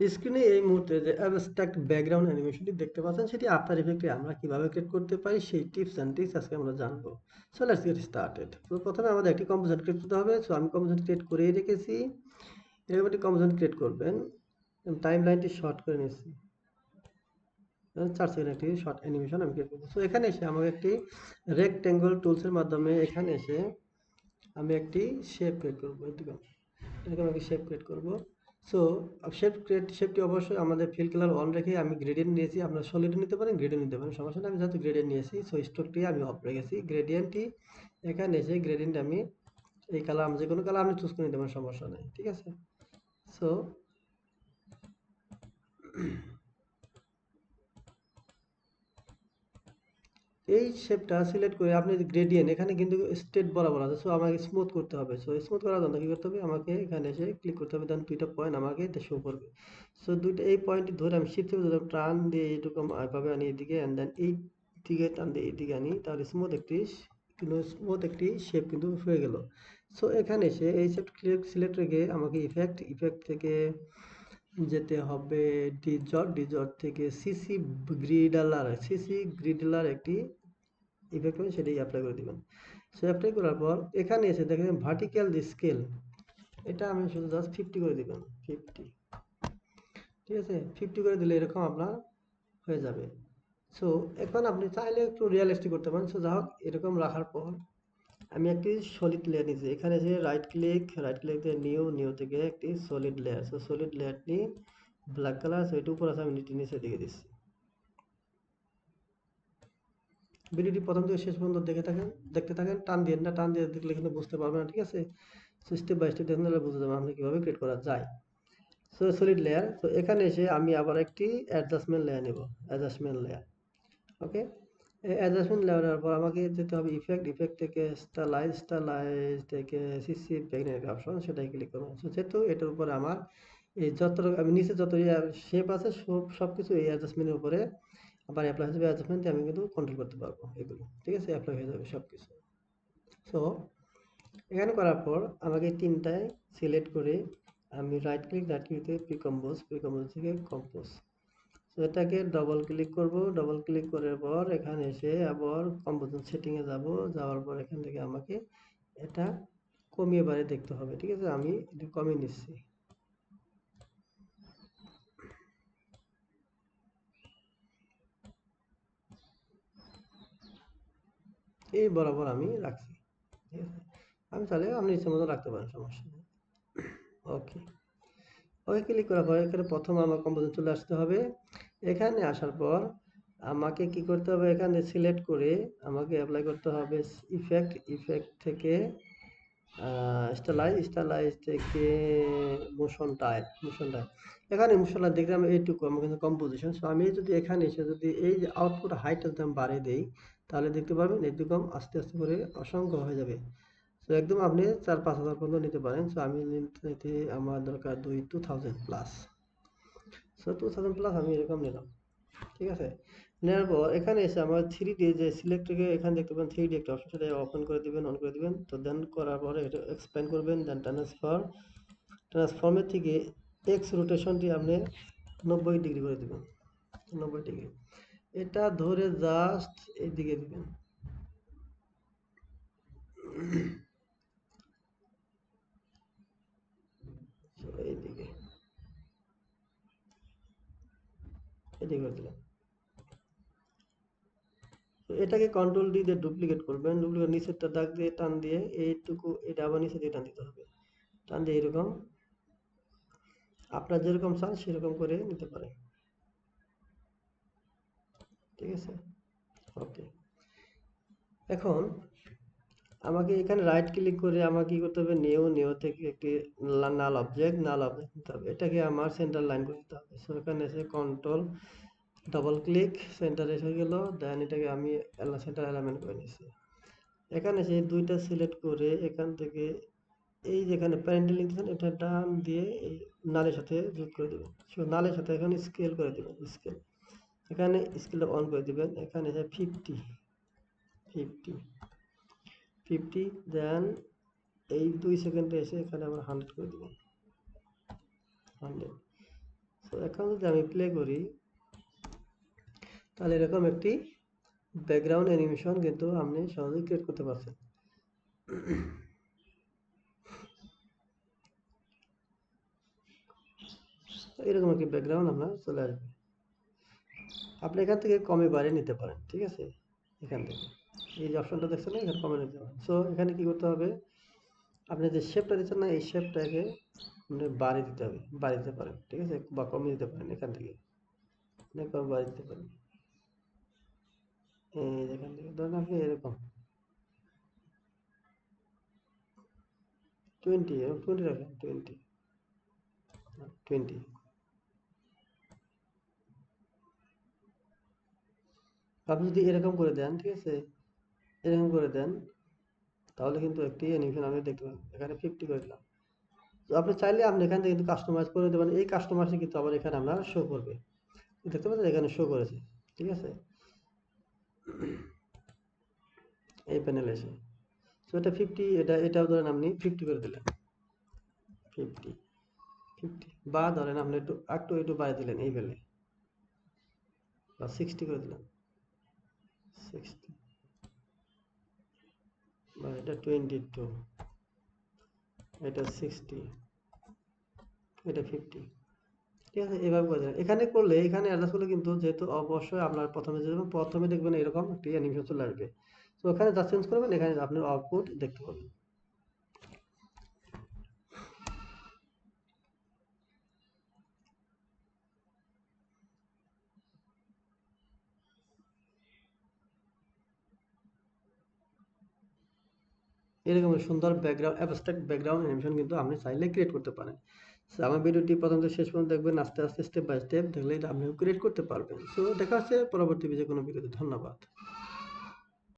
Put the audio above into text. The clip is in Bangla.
স্ক্রিনে এই মুহূর্তে যে অ্যাবস্ট্রাক্ট ব্যাকগ্রাউন্ড অ্যানিমেশনটি দেখতে পাচ্ছেন, সেটি আফটার ইফেক্টে আমরা কীভাবে ক্রিয়েট করতে পারি, সেই টিপস অ্যান্ড ট্রিক্স আজকে আমরা জানব। সো লেটস গেট স্টার্টেড প্রথমে আমাদের একটি কম্পোজিশন ক্রিয়েট করতে হবে। সো আমি কম্পোজিশন ক্রিয়েট করেই রেখেছি। এরকম একটি কম্পোজিশন ক্রিয়েট করবেন। টাইম লাইনটি শর্ট করে নিচ্ছি। চার সেকেন্ড একটি শর্ট অ্যানিমেশন আমি ক্রিয়েট করব। সো এখানে এসে আমাকে একটি রেক্টেঙ্গল টুলসের মাধ্যমে এখানে এসে আমি একটি শেপ ক্রিয়েট করব। এরকম একটি শেপ ক্রিয়েট করব। সো শেপ ক্রিয়েট শেপটি অবশ্যই আমাদের ফিল কালার অন রেখে আমি গ্রেডিয়েন্ট নিয়েছি। আপনারা সলিডও নিতে পারেন গ্রেডিয়েন্ট নিতে পারেন, সমস্যা নেই। আমি যেহেতু গ্রেডিয়েন্ট নিয়েছি সো স্ট্রোকটি আমি অফ রেখেছি। গ্রেডিয়েন্টটি এখানে এসে গ্রেডিয়েন্ট আমি, এই কালার আমি যে কোনো কালার আপনি চুজ করে নিতে পারেন, সমস্যা নেই। ঠিক আছে? সো এই শেপটা সিলেক্ট করে আপনি গ্রেডিয়েন্ট এখানে কিন্তু স্টেট বরাবর আছে সো আমাকে স্মুথ করতে হবে। সো স্মুথ করার জন্য কী করতে হবে? আমাকে এখানে এসে ক্লিক করতে হবে দেন দুইটা পয়েন্ট আমাকে এটা শো করবে। সো দুইটা, এই পয়েন্টটি ধরে আমি শিফট ধরে টান দিয়ে এইটুকু এভাবে আনি এদিকে অ্যান্ড দেন এই দিকে টান দিয়ে এইদিকে আনি, তাহলে স্মুথ একটি, কিন্তু স্মুথ একটি শেপ কিন্তু হয়ে গেল। সো এখানে এসে এই শেপ সিলেক্ট রেখে আমাকে ইফেক্ট ইফেক্ট থেকে যেতে হবে ডিজট ডিজট থেকে সিসি গ্রিডালার সিসি গ্রিডালার একটি ইফেক্ট হবে সেটাই অ্যাপ্লাই করে দিবেন। সো অ্যাপ্লাই করার পর এখানে এসে দেখেন ভার্টিক্যাল স্কেল এটা আমি শুধু জাস্ট ফিফটি করে দিবেন ফিফটি ঠিক আছে? ফিফটি করে দিলে এরকম আপনার হয়ে যাবে। সো এখন আপনি চাইলে একটু রিয়েলিস্টিক করতে পারেন। সো যা হোক এরকম রাখার পর আমি একটি সলিড লেয়ার নিয়েছি। এখানে যে রাইট ক্লিক রাইট ক্লিক দিয়ে নিউ নিউ থেকে একটি সলিড লেয়ার সো সলিড লেয়ারটি ব্ল্যাক কালার সো এটি উপর আছে আমি নিচে নিচে দিকে দিচ্ছি। ভিডিওটি প্রথম থেকে শেষ পর্যন্ত দেখে থাকেন, দেখতে থাকেন, টান দিয়ে না, টান দিয়ে দেখলে কিন্তু বুঝতে পারবেন না, ঠিক আছে? সো স্টেপ বাই স্টেপ দেখুন তাহলে বুঝতে যাবেন আপনি কীভাবে ক্রিয়েট করা যায়। সো সলিড লেয়ার তো এখানে এসে আমি আবার একটি অ্যাডজাস্টমেন্ট লেয়ার নেব অ্যাডজাস্টমেন্ট লেয়ার ওকে অ্যাডজাস্টমেন্ট লেয়ারের পর আমাকে যেতে হবে ইফেক্ট ইফেক্ট থেকে স্টালাইজ স্টালাইজ থেকে সিসি প্যাগনেট অপশন সেটাই ক্লিক করব। যেহেতু এটার উপরে আমার এই যত আমি নিচে যত শেপ আছে, সব সব কিছু এই অ্যাডজাস্টমেন্টের উপরে আবার অ্যাপ্লাই হয়ে যাবে অ্যাডজাস্টমেন্টে আমি কিন্তু কন্ট্রোল করতে পারব এগুলো। ঠিক আছে? অ্যাপ্লাই হয়ে যাবে সব কিছু সো এখানে করার পর আমাকে তিনটায় সিলেক্ট করে আমি রাইট ক্লিক রাইট ক্লিক থেকে প্রিকম্পোজ প্রিকম্পোজ থেকে কম্পোজ এটাকে ডবল ক্লিক করব। ডবল ক্লিক করার পর এখানে এসে আবার কম্পোজিশন সেটিংয়ে যাব। যাওয়ার পর এখান থেকে আমাকে এটা কমিয়ে বাড়ে দেখতে হবে, ঠিক আছে? আমি এটা কমিয়ে নিচ্ছি। এই বরাবর আমি রাখছি, ঠিক আছে? আমি তাহলে আপনি ইচ্ছে মতো রাখতে পারেন, সমস্যা নেই। ওকে ওকে ক্লিক করার পর এখানে প্রথম আমার কম্পোজিশন চলে আসতে হবে। এখানে আসার পর আমাকে কি করতে হবে? এখানে সিলেক্ট করে আমাকে অ্যাপ্লাই করতে হবে ইফেক্ট ইফেক্ট থেকে স্টালাইজ স্টালাইজ থেকে মোশন টাইপ মোশন টাইপ এখানে মোশন টাইপ দেখলাম এইটুকু, আমার কিন্তু কম্পোজিশন সো আমি যদি এখানে এসে যদি এই যে আউটপুট হাইটটা যদি আমি বাড়িয়ে দিই, তাহলে দেখতে পারবেন এরকম আস্তে আস্তে করে অসংখ্য হয়ে যাবে। তো একদম আপনি চার পাঁচ হাজার পর্যন্ত নিতে পারেন। সো আমি নিতে আমার দরকার দুই two thousand plus so two thousand plus আমি এরকম নিলাম। ঠিক আছে? নেওয়ার পর এখানে এসে আমার থ্রি ডি যে সিলেক্ট থেকে এখানে দেখতে পাবেন থ্রি ডি একটা অপশন সেটা ওপেন করে দিবেন অন করে দিবেন। তো দেন করার পরে এটা এক্সপ্যান্ড করবেন দেন ট্রান্সফার ট্রান্সফর্মের থেকে এক্স রোটেশনটি আপনি নব্বই ডিগ্রি করে দিবেন। নব্বই ডিগ্রি এটা ধরে জাস্ট এইদিকে দিবেন এইদিকে এদিকে করে দিলাম এটাকে কন্ট্রোল ডি দিয়ে ডুপ্লিকেট করবেন। ডুপ্লিকেট নিচেরটা দাগ দিয়ে, টান দিয়ে, এইটুকু, এটা আবার নিচে দিয়ে টান দিতে হবে। টান দিয়ে এরকম, আপনার যেরকম চান সেরকম করে নিতে পারেন। ঠিক আছে? ওকে এখন আমাকে এখানে রাইট ক্লিক করে আমাকে কি করতে হবে? নিউ নিউ থেকে একটি নাল অবজেক্ট নাল অবজেক্ট নিতে হবে। এটাকে আমার সেন্টার লাইন করে দিতে হবে। সো এখানে এসে কন্ট্রোল ডবল ক্লিক সেন্টার এসে গেল। দেন এটাকে আমি সেন্টার এলামেন্ট করে নিয়েছি এখানে সেই দুইটা সিলেক্ট করে এখান থেকে এই যেখানে প্যারেন্টাল নিতেছেন এটা ডান দিয়ে এই নালের সাথে যোগ করে দেবেন। সো নালের সাথে এখানে স্কেল করে দেবেন স্কেল এখানে স্কেলটা অন করে দেবেন। এখানে ফিফটি ফিফটি ফিফটি দেন এই দুই সেকেন্ডে এসে এখানে আমরা হান্ড্রেড করে দেবেন হান্ড্রেড তো এখন যদি আমি প্লে করি, তাহলে এরকম একটি ব্যাকগ্রাউন্ড অ্যানিমেশন কিন্তু আপনি সহজেই ক্রিয়েট করতে পারছেন। এরকম একটি ব্যাকগ্রাউন্ড আপনার চলে আসবে। আপনি এখান থেকে কমে বাড়িয়ে নিতে পারেন, ঠিক আছে? এখান থেকে। এই যে অপশনটা দেখছেন না? এখানে কমে নিতে পারেন সো এখানে কি করতে হবে? আপনি যে শেপটা দিচ্ছেন না, এই শেপটাকে আপনি বাড়িয়ে দিতে হবে। বাড়িয়ে দিতে পারেন, ঠিক আছে? বা কমিয়ে দিতে পারেন এখান থেকে। বাড়িয়ে দিতে পারেন। এখান থেকে ধরেন আপনি এরকম। টোয়েন্টি এরকম টোয়েন্টি রাখেন টোয়েন্টি টোয়েন্টি আপনি যদি এরকম করে দেন, ঠিক আছে? এরকম করে দেন, তাহলে কিন্তু একটি অ্যানিমেশন আমি দেখতে পাবেন এখানে ফিফটি করে দিলাম। তো আপনি চাইলে আপনি এখান থেকে কিন্তু কাস্টমাইজ করে দেবেন এই কাস্টমাইজে কিন্তু আবার এখানে আমরা শো করবে। দেখতে পাচ্ছেন এখানে শো করেছে, ঠিক আছে? এই প্যানেলে এসে। তো এটা ফিফটি এটা, এটাও ধরেন আপনি ফিফটি করে দিলেন। ফিফটি ফিফটি বা ধরেন আপনি একটু একটু একটু বাড়িয়ে দিলেন এই বেলে বা সিক্সটি করে দিলেন। সিক্সটি বা এটা টোয়েন্টি টু এটা সিক্সটি এটা ফিফটি ঠিক আছে, এভাবে করে যায় এখানে করলে, এখানে অ্যাডজাস্ট করলে কিন্তু যেহেতু অবশ্যই আপনার প্রথমে যে প্রথমে দেখবেন এরকম একটি অ্যানিমেশন চলে আসবে। তো ওখানে যা চেঞ্জ করবেন, এখানে আপনার আউটপুট দেখতে পাবেন। এরকম সুন্দর ব্যাকগ্রাউন্ড অ্যাবস্ট্রাক্ট ব্যাকগ্রাউন্ড অ্যানিমেশন কিন্তু আপনি চাইলে ক্রিয়েট করতে পারেন। সো আমার ভিডিওটি প্রথম থেকে শেষ পর্যন্ত দেখবেন, আস্তে আস্তে স্টেপ বাই স্টেপ দেখলে এটা আপনিও ক্রিয়েট করতে পারবেন। সো দেখা হচ্ছে পরবর্তী যে কোনো ভিডিওতে ধন্যবাদ।